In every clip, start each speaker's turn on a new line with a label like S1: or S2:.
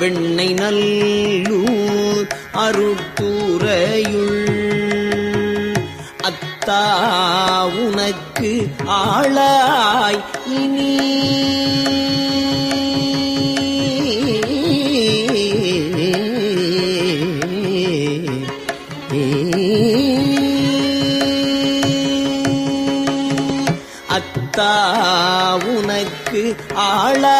S1: வெண்ணை நல்லூர் அருட்டுறையுள் அத்தா உனக்கு ஆளாய் இனி. அத்தா உனக்கு ஆளாயினி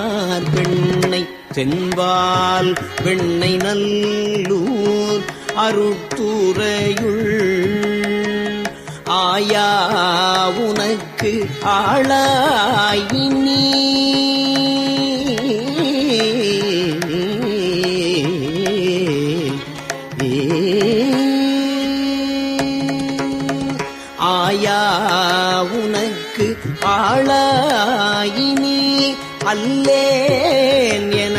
S1: தென்பால் பெண்ணை நல்லூர் அருட்டுறையுள் ஆயா உனக்கு ஆளாயினி. ஆயா உனக்கு ஆளாயினி அல்லே.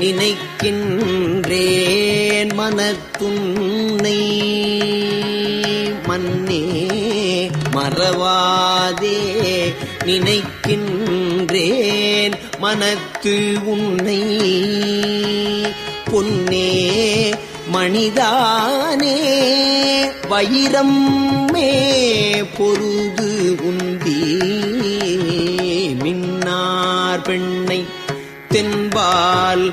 S1: நினைக்கின்றேன் மனத்துன்னை. மன்னே மறவாதே. நினைக்கின்றேன் மனத்து உன்னை. பொன்னே மணிதானே வைரம் மே பொருது உந்தி மின்னார் பெண்ணை தென்பால்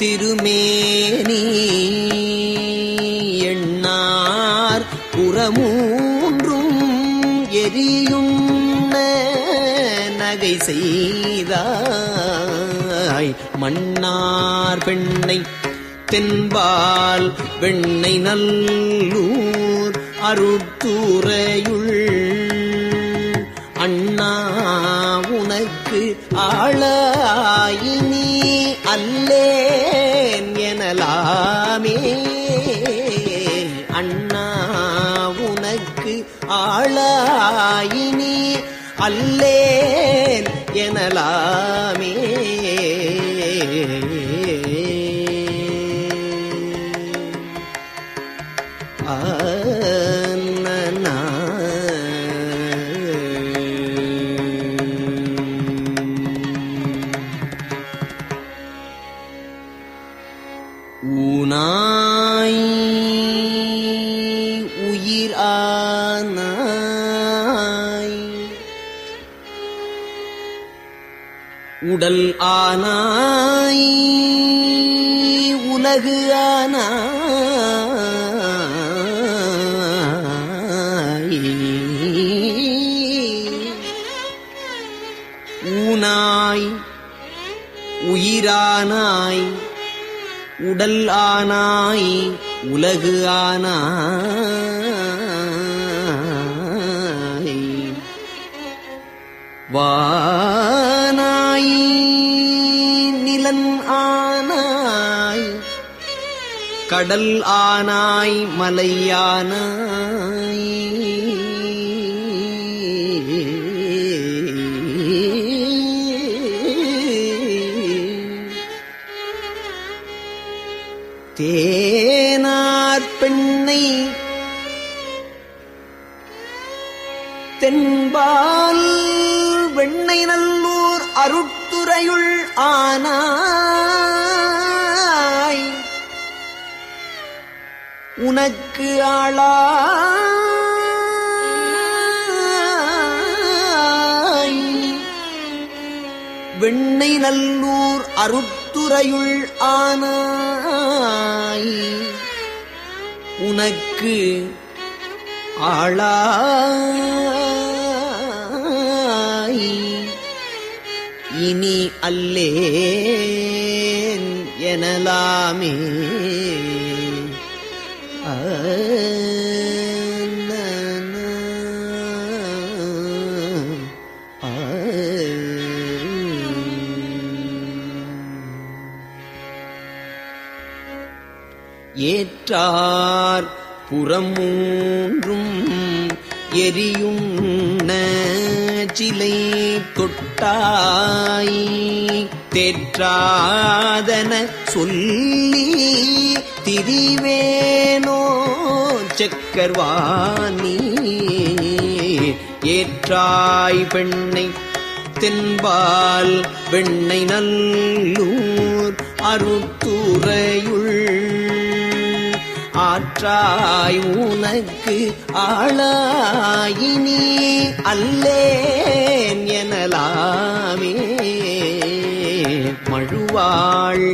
S1: திருமேனி எண்ணார் புறமூன்றும் எரியும் நகை செய்தாய் மன்னார் பெண்ணை தென்பால் வெண்ணை நல்லூர் அருட்டுறையுள் அண்ணா உனக்கு ஆள அண்ணலாமே அண்ணா உனக்கு ஆளாயினி. அல்லேன் எனலாமே. ஆனாய். கடல் ஆனாய் மலையானாய் தேனார் பெண்ணை தென்பால் வெண்ணை நல்லூர் அருட் அருட்டுரையுள் ஆனாய். உனக்கு ஆளாய். வெண்ணை நல்லூர் அருத்துறையுள் ஆனாய். உனக்கு ஆளா இனி அல்லேன் எனலாமே. ஏற்றார் புறமூன்றும் எரியும் தொட்டாய் தெற்றாதன சொல்லி திரிவேனோ செக்கர்வாணி. ஏற்றாய் பெண்ணை தென்பால் வெண்ணை நல்லூர் அருத்துறையுள் ஆற்றாய் உனக்கு ஆளாயினி அல்லேன் எனலாமே மழுவாள்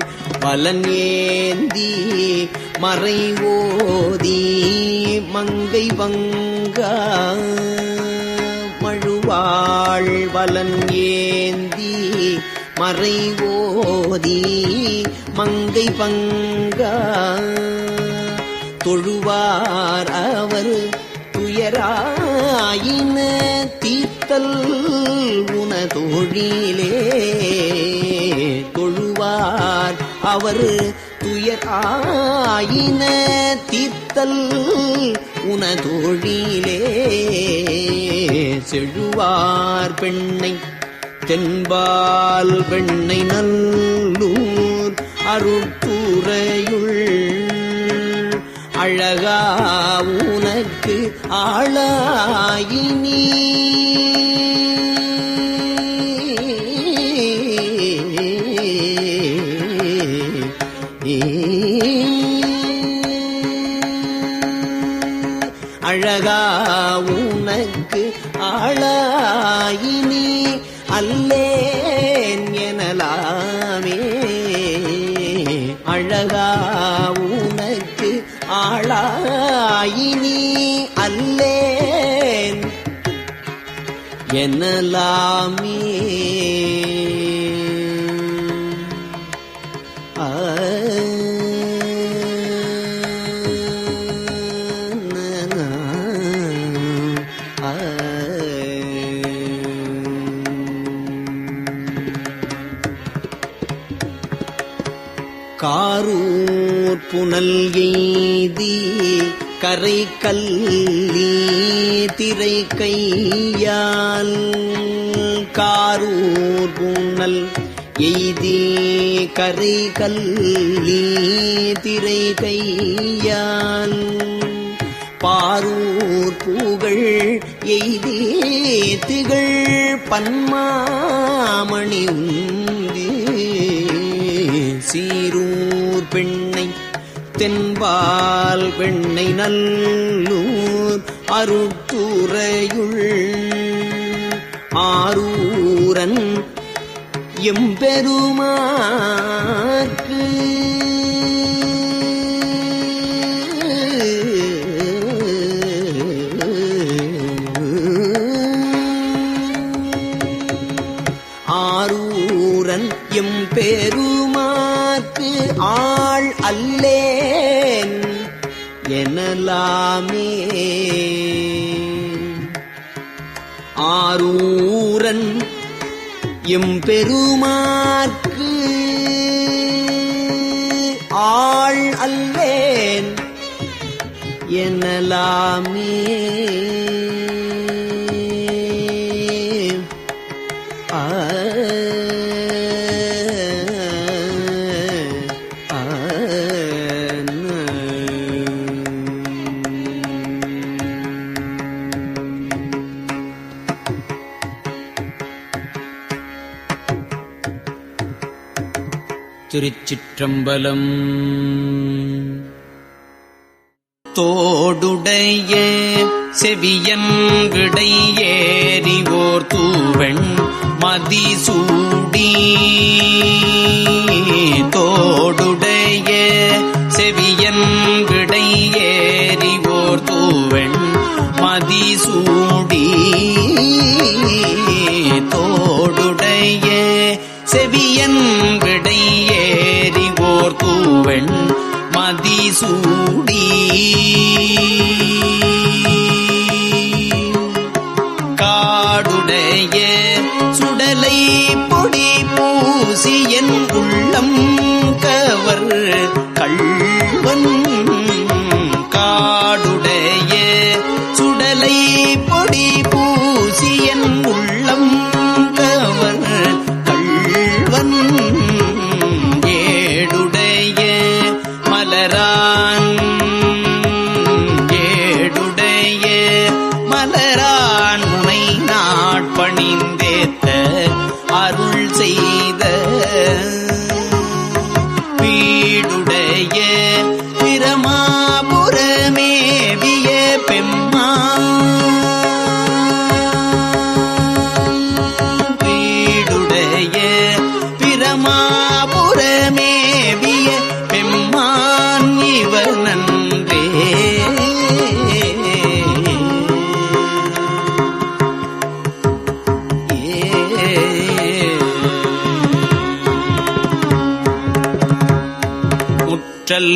S1: பலன் ஏந்தி மறை ஓதி மங்கை வங்க. மழுவாள் வலன் ஏந்தி மறை ஓதி மங்கை பங்க தொழுவார் அவர் துயராயின தொழுதல் உனதொழிலே தொழுவார் அவர் துயர் ஆயின தீர்த்தல் உனதொழிலே செழுவார் பெண்ணை தென்பால் பெண்ணை நல்லூர் அருட்டுறையுள் அழகா உனக்கு ஆளாயினி எனலாமே காரூர் புனல் எய்தி கரை கல்லீ கதிரை கையான் காரூர் புனல் எய்தி கரை கல்லி திரை கையால் பாரூர் பூகள் எய்தி திகழ் பன்மாமணி உந்தி சீரூர் பெண்ணை தென்பால் பெண்ணை நல்லூர் அருள் ஆரூரன் எம்பெருமாற்கு ஆரூரன் எம்பெருமாற்கு ஆள் அல்லேன் எனலாமே. ஆரூ எம்பெருமாற்கு ஆள் அல்லேன். எனலாமே திருச்சிற்றம்பலம். தோடுடைய செவியன் விடை ஏறிவோர் தூவெண் மதிசூடி. தோடுடைய செவியன் விடை ஏறிவோர் தூவெண் மதிசூடி. தோடுடைய செவியன் சூடி.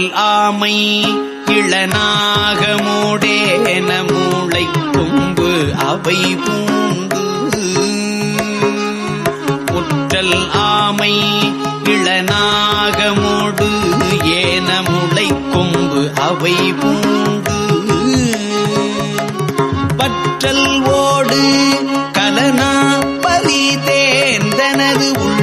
S1: ஆமை ஆமை இளநாகமோடேன மூளை கொம்பு அவை பூண்டு. குற்றல் ஆமை இளநாகமோடு ஏன முளை கொம்பு அவை பூண்டு. பற்றல் ஓடு கலனா பலி தேர்ந்தனது உள்ள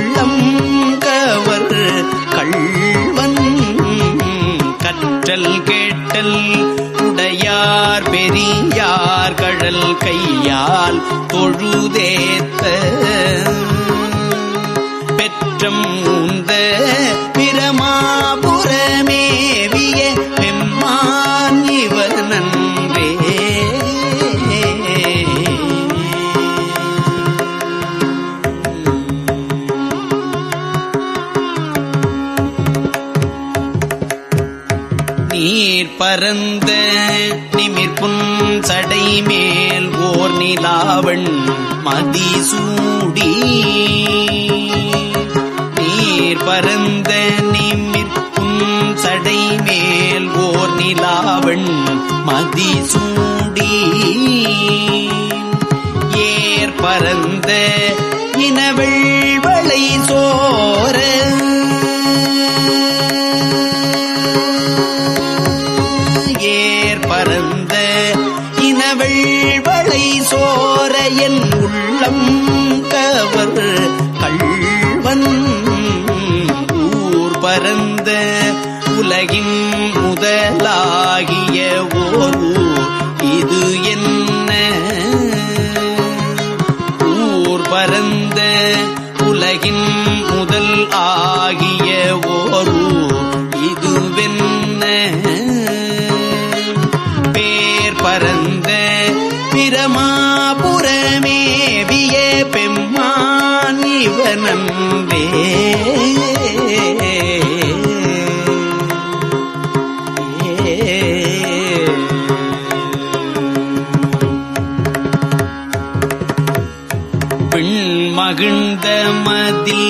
S1: கடல் உடையார் பெரியார் கடல் கையால் தொழுதேத்த. பெற்றம் உந்த பிரமாபுரமே பரந்த நிமிர்புன் சடை மேல் ஓர் நிலாவண் மதிசூடி. நீர் பரந்த நிமிர்புன் சடை மேல் ஓர் நிலாவண் மதிசூடி. ஏர் பரந்த இனவள் இனவெள் சோர என் உள்ளம் கவர் கள்வன். ஊர் பரந்த உலகின் முதலாகிய ஓர்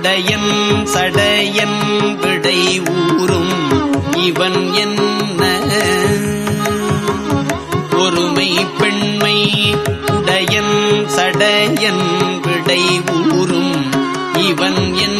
S1: உடையன் சடையன் விடை ஊறும். இவன் என்ன? ஒருமை பெண்மை உடையன் சடையன் விடை ஊறும். இவன் என்ன?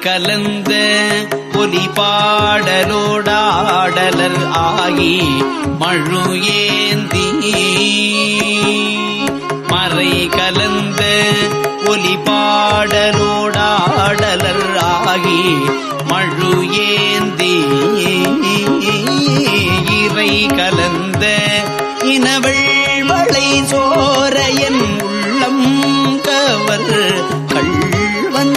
S1: கலந்த ஒலி பாடலோடாடலர் ஆகி மழு ஏந்தி மறை கலந்த ஒலி பாடலோடாடலர் ஆகி மழு ஏந்தி இறை கலந்த இனவள் மழை சோரையன் உள்ளம் கவர் கள்வன்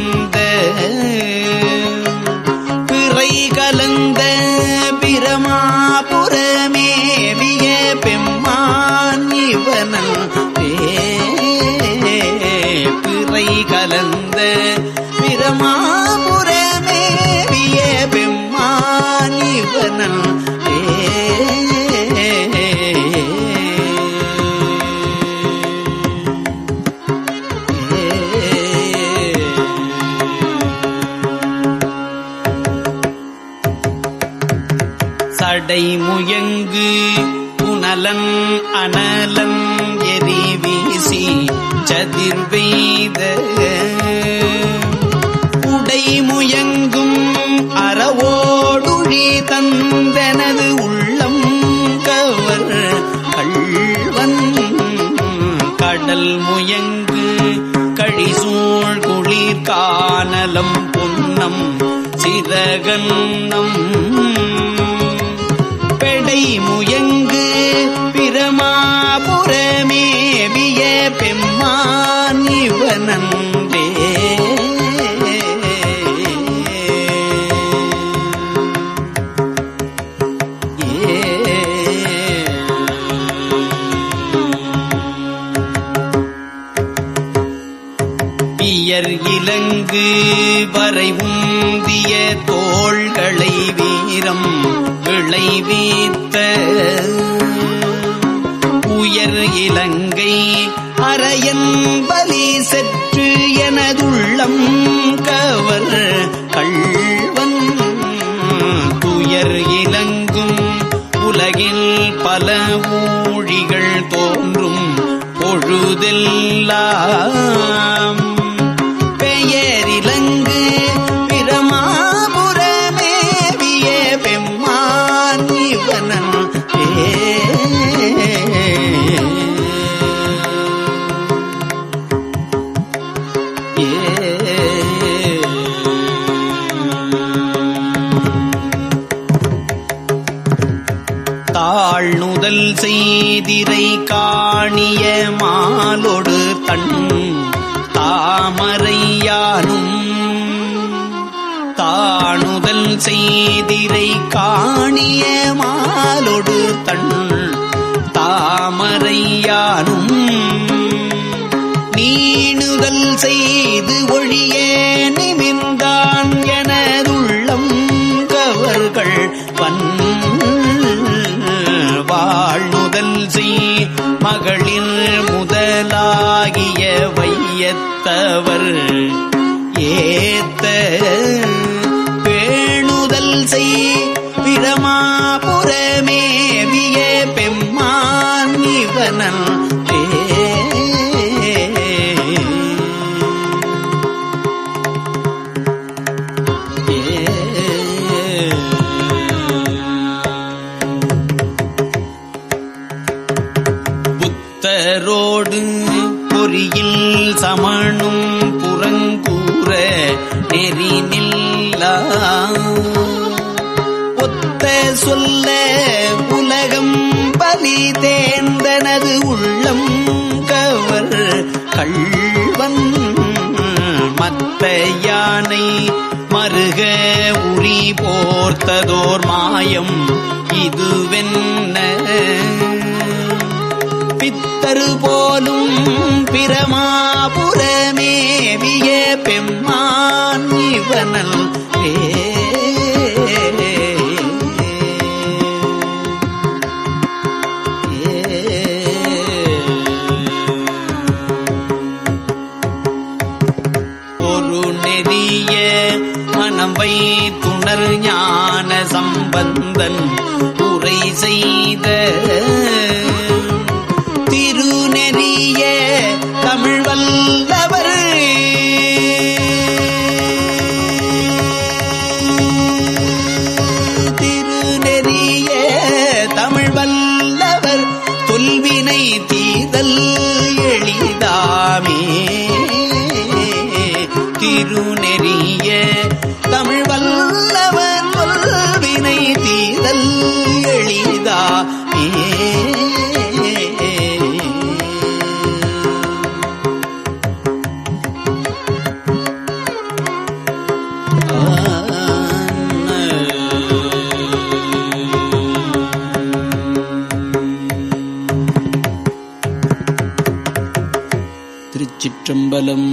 S1: எனது உள்ளம் கவர் கள்வன். கடல் முயங்கு கழிசூழ் குளிர் காணலம் பொன்னம் சிறகன்னம் பெடை முயங்கு ஆயிரம் விளைவித்த உயர் இலங்கை அரையன் பலி செற்று எனதுள்ளம் கவர் கள்வன். துயர் இலங்கும் உலகில் பல ஊழிகள் தோன்றும் பொழுதெல்லாம் செய்திரை காணிய மாலொடு தன் தாமரையானும். நீணுதல் செய்து ஒழிய நிமிர்ந்தான் எனதுள்ளம் கவர்கள் வன் வாழ்நுதல் செய் மகளிர் முதலாகிய வையத்தவர் ஏத்த நெறி நில்லா ஒத்த சொல்ல உலகம் பலி தேர்ந்தனது உள்ளம் கவர் கள்வன். மத்த யானை மருக உரி போர்த்ததோர் மாயம் இதுவென்ன? பித்தரு போலும் பிரமாபுரே பெம்மான் வே திருச்சிற்றம்பலம்